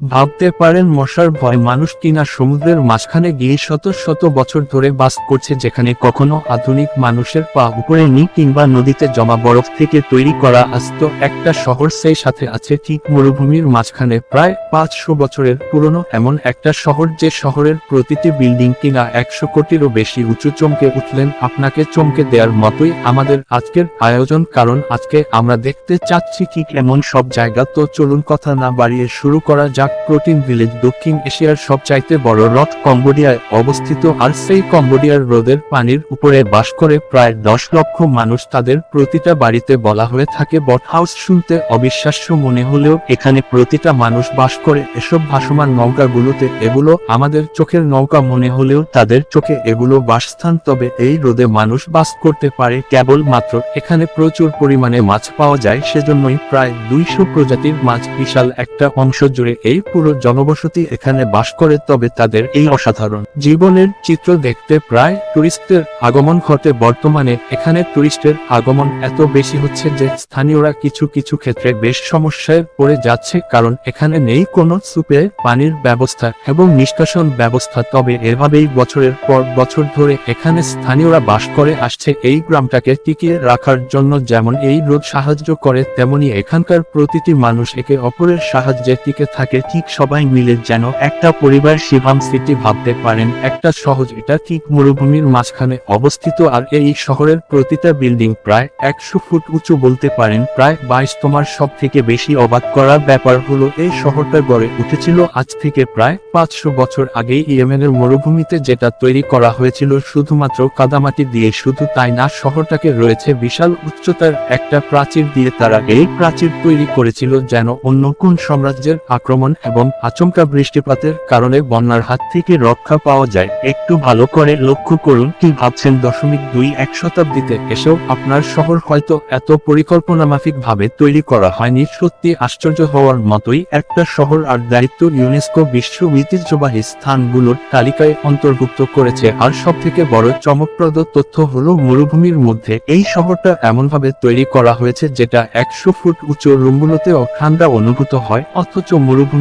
ভাবতে পারেন মশার ভয় মানুষ কিনা সমুদ্রের মাঝখানে গিয়ে শত শত বছর ধরে বাস করছে যেখানে কখনো আধুনিক মানুষের পা উপরে নি কিংবা নদীতে জমা বরফ থেকে তৈরি করা আস্ত একটা শহর সেই সাথে আছে ঠিক মরুভূমির মাঝখানে প্রায় পাঁচশো বছরের পুরনো এমন একটা শহর যে শহরের প্রতিটি বিল্ডিং কিনা একশো কোটিরও বেশি উঁচু চমকে উঠলেন আপনাকে চমকে দেওয়ার মতোই আমাদের আজকের আয়োজন কারণ আজকে আমরা দেখতে চাচ্ছি ঠিক এমন সব জায়গা তো চলুন কথা না বাড়িয়ে শুরু করা যাক। প্রোটিন ভিলেজ দক্ষিণ এশিয়ার সবচাইতে বড় হ্রদ কম্বোডিয়ায় অবস্থিত আর সেই কম্বোডিয়ার হ্রদের পানির উপরে বাস করে প্রায় দশ লক্ষ মানুষ তাদের প্রতিটা বাড়িতে বলা হয়ে থাকে বট হাউস শুনতে অবিশ্বাস্য মনে হলেও এখানে প্রতিটা মানুষ বাস করে এসব ভাসমান নৌকাগুলোতে। এগুলো আমাদের চোখের নৌকা মনে হলেও তাদের চোখে এগুলো বাসস্থান, তবে এই রোদে মানুষ বাস করতে পারে কেবল মাত্র। এখানে প্রচুর পরিমাণে মাছ পাওয়া যায়, সেজন্যই প্রায় দুইশো প্রজাতির মাছ বিশাল একটা অংশ জুড়ে এই পুরো জনবসতি এখানে বাস করে, তবে তাদের এই অসাধারণ জীবনের চিত্র দেখতে প্রায় টুরিস্টদের আগমন ঘটে। বর্তমানে এখানে টুরিস্টের আগমন এত বেশি হচ্ছে যে স্থানীয়রা কিছু কিছু ক্ষেত্রে বেশ সমস্যায় পড়ে যাচ্ছে, কারণ এখানে নেই কোনো সুপে পানির ব্যবস্থা এবং নিষ্কাশন ব্যবস্থা। তবে এভাবেই বছরের পর বছর ধরে এখানে স্থানীয়রা বাস করে আসছে এই গ্রামটাকে টিকিয়ে রাখার জন্য। যেমন এই রোদ সাহায্য করে, তেমনি এখানকার প্রতিটি মানুষ একে অপরের সাহায্যে টিকে থাকে। ঠিক সবাই মিলে যেন একটা পরিবার শিভাম সিটি ভাবতে পারেন, একটা সহজ, এটা ঠিক মরুভূমির মাঝখানে অবস্থিত আর এই শহরের প্রতিটা বিল্ডিং প্রায় একশো ফুট উঁচু বলতে পারেন, প্রায় বাইশ তোমার সব থেকে বেশি অবাক করার ব্যাপার হলো, এই শহরটা গড়ে উঠেছিল আজ থেকে প্রায় পাঁচশো বছর আগেই ইয়েমেনের মরুভূমিতে যেটা তৈরি করা হয়েছিল, শুধুমাত্র কাদামাটি দিয়ে শুধু তাই না, শহরটাকে রয়েছে বিশাল উচ্চতার একটা প্রাচীর দিয়ে তারা এই প্রাচীর তৈরি করেছিল যেন অন্য কোন সাম্রাজ্যের আক্রমণ এবং আচমকা বৃষ্টিপাতের কারণে বন্যার হাত থেকে রক্ষা পাওয়া যায়। একটু ভালো করে লক্ষ্য করুন কি ভাবছেন দশমিক দুই এক শতাব্দীতে। এসেও আপনার শহর হয়তো এত পরিকল্পনা মাফিক ভাবে তৈরি করা হয়নি। সত্যি আশ্চর্য হওয়ার মতোই একটা শহর আর দায়িত্ব ইউনেস্কো বিশ্ব ঐতিহ্যবাহী স্থানগুলোর তালিকায় অন্তর্ভুক্ত করেছে। আর সব থেকে বড় চমকপ্রদ তথ্য হলো মরুভূমির মধ্যে এই শহরটা এমনভাবে তৈরি করা হয়েছে যেটা একশো ফুট উঁচু রুমগুলোতেও ঠান্ডা অনুভূত হয়। অথচ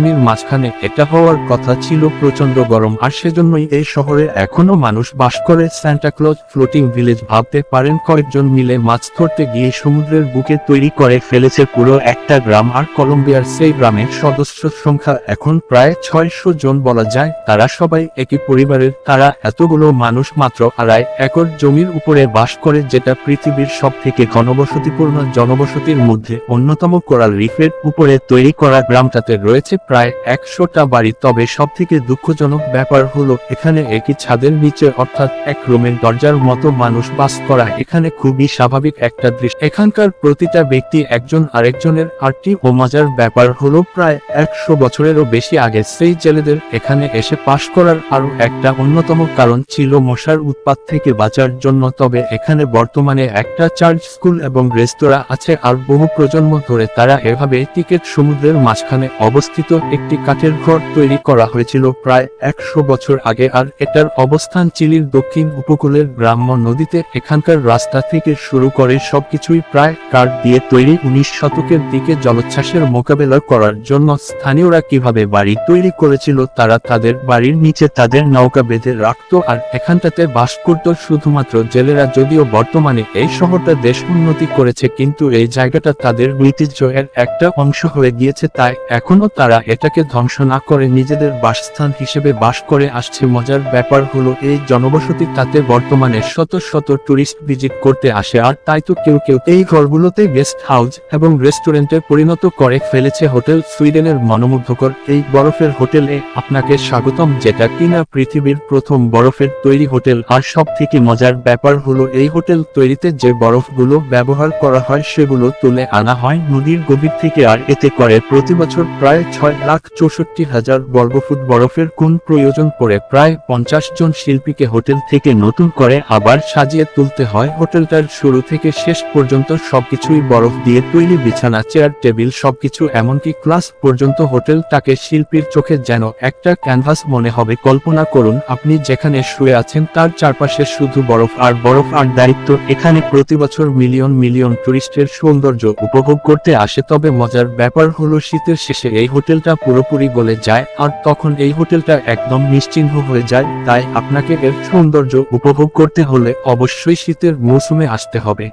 মরুভূমির মাঝখানে এটা হওয়ার কথা ছিল প্রচণ্ড গরম, আর সেজন্যই এই শহরে এখনও মানুষ বাস করে। স্যান্টাক্লজ ফ্লোটিং ভিলেজ ভাবতে পারেন কয়েকজন মিলে মাছ ধরতে গিয়ে সমুদ্রের বুকে তৈরি করে ফেলেছে পুরো একটা গ্রাম, আর কলম্বিয়ার সেই গ্রামের সদস্য সংখ্যা এখন প্রায় ছয়শো জন বলা যায়। তারা সবাই একই পরিবারের, তারা এতগুলো মানুষ মাত্র আড়াই একর জমির উপরে বাস করে, যেটা পৃথিবীর সব থেকে ঘনবসতিপূর্ণ জনবসতির মধ্যে অন্যতম। কোরাল রিফের উপরে তৈরি করা গ্রামটাতে রয়েছে প্রায় একশোটা বাড়ি। তবে সব থেকে দুঃখজনক ব্যাপার হলো, এখানে একই ছাদের নিচে অর্থাৎ এক রুমের দরজার মতো মানুষ বাস করা এখানে খুবই স্বাভাবিক একটা দৃশ্য। এখানকার প্রতিটা ব্যক্তি একজন আরেকজনের আরটি ও মজার ব্যাপার হলো, প্রায় একশো বছরেরও বেশি আগে সেই জেলেদের এখানে এসে পাশ করার আরও একটা অন্যতম কারণ ছিল মশার উৎপাত থেকে বাঁচার জন্য। তবে এখানে বর্তমানে একটা চার্চ স্কুল এবং রেস্তোরাঁ আছে, আর বহু প্রজন্ম ধরে তারা এভাবে টিকেট সমুদ্রের মাঝখানে অবস্থিত একটি কাঠের ঘর তৈরি করা হয়েছিল প্রায় একশো বছর আগে আর এটার অবস্থান চিলির দক্ষিণ উপকূলের গ্রাম্য নদীতে। এখানকার রাস্তা থেকে শুরু করে সবকিছুই প্রায় কাঠ দিয়ে তৈরি। উনিশ শতকের দিকে জলোচ্ছ্বাসের মোকাবেলা করার জন্য স্থানীয়রা কীভাবে বাড়ি তৈরি করেছিল তারা তাদের বাড়ির নিচে তাদের নৌকা বেঁধে রাখত আর এখানটাতে বাস করত। শুধুমাত্র জেলেরা যদিও বর্তমানে এই শহরটা দেশ উন্নতি করেছে, কিন্তু এই জায়গাটা তাদের ঐতিহ্যের একটা অংশ হয়ে গিয়েছে, তাই এখনও তারা এটাকে ধ্বংস না করে নিজেদের বাসস্থান হিসেবে বাস করে আসছে। মজার ব্যাপার হলো, এই জনবসতি তাতে বর্তমানে শত শত টুরিস্ট ভিজিট করতে আসে, আর তাই তো কেউ কেউ এই ঘরগুলোতে গেস্ট হাউস এবং রেস্টুরেন্টে পরিণত করে ফেলেছে হোটেল সুইডেনের মনোমুগ্ধকর এই বরফের হোটেলে। আপনাকে স্বাগতম, যেটা কিনা পৃথিবীর প্রথম বরফের তৈরি হোটেল। আর সব থেকে মজার ব্যাপার হলো, এই হোটেল তৈরিতে যে বরফগুলো ব্যবহার করা হয়, সেগুলো তুলে আনা হয় নদীর গভীর থেকে, আর এতে করে প্রতি বছর প্রায় ছয় লাখ চৌষট্টি হাজার বর্গফুট বরফের কোন প্রয়োজন পড়ে। প্রায় পঞ্চাশ জন শিল্পীকে হোটেল থেকে নতুন করে আবার সাজিয়ে তুলতে হয়। হোটেলটার শুরু থেকে শেষ পর্যন্ত সবকিছুই বরফ দিয়ে তৈরি বিছানা, চেয়ার, টেবিল সবকিছু, এমনকি ক্লাস পর্যন্ত হোটেলটাকে শিল্পীর চোখে যেন একটা ক্যানভাস মনে হবে। কল্পনা করুন, আপনি যেখানে শুয়ে আছেন তার চারপাশে শুধু বরফ আর বরফ আর দায়িত্ব। এখানে প্রতি বছর মিলিয়ন মিলিয়ন টুরিস্টের সৌন্দর্য উপভোগ করতে আসে। তবে মজার ব্যাপার হলো শীতের শেষে এই হোটেলটা হোটেলটা পুরোপুরি গলে যায় আর তখন এই হোটেলটা একদম নিশ্চিহ্ন হয়ে যায়, তাই আপনাকে এর সৌন্দর্য উপভোগ করতে হলে অবশ্যই শীতের মৌসুমে আসতে হবে।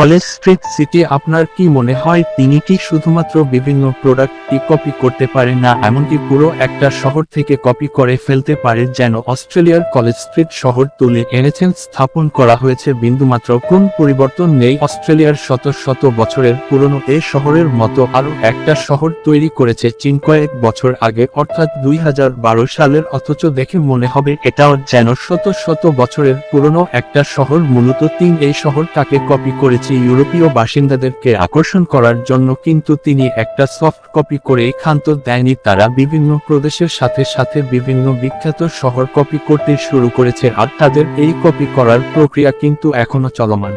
কলেজ স্ট্রিট সিটি, আপনার কি মনে হয় তিনি কি শুধুমাত্র বিভিন্ন প্রোডাক্টটি কপি করতে পারে না, এমনকি পুরো একটা শহর থেকে কপি করে ফেলতে পারে যেন অস্ট্রেলিয়ার কলেজ স্ট্রিট শহর তুলে এনেছেন, স্থাপন করা হয়েছে বিন্দুমাত্র? কোন পরিবর্তন নেই অস্ট্রেলিয়ার শত শত বছরের পুরনো এ শহরের মতো আরও একটা শহর তৈরি করেছে চীন কয়েক বছর আগে, অর্থাৎ দুই হাজার বারো সালের, অথচ দেখে মনে হবে এটাও যেন শত শত বছরের পুরনো একটা শহর, মূলত তিন এই শহরটাকে কপি করেছে। ইউরোপীয় বাসিন্দাদেরকে আকর্ষণ করার জন্য কিন্তু তিনি একটা সফট কপি করে ক্ষান্ত দেয়নি। তারা বিভিন্ন প্রদেশের সাথে সাথে বিভিন্ন বিখ্যাত শহর কপি করতে শুরু করেছে আর তাদের এই কপি করার প্রক্রিয়া কিন্তু এখনও চলমান।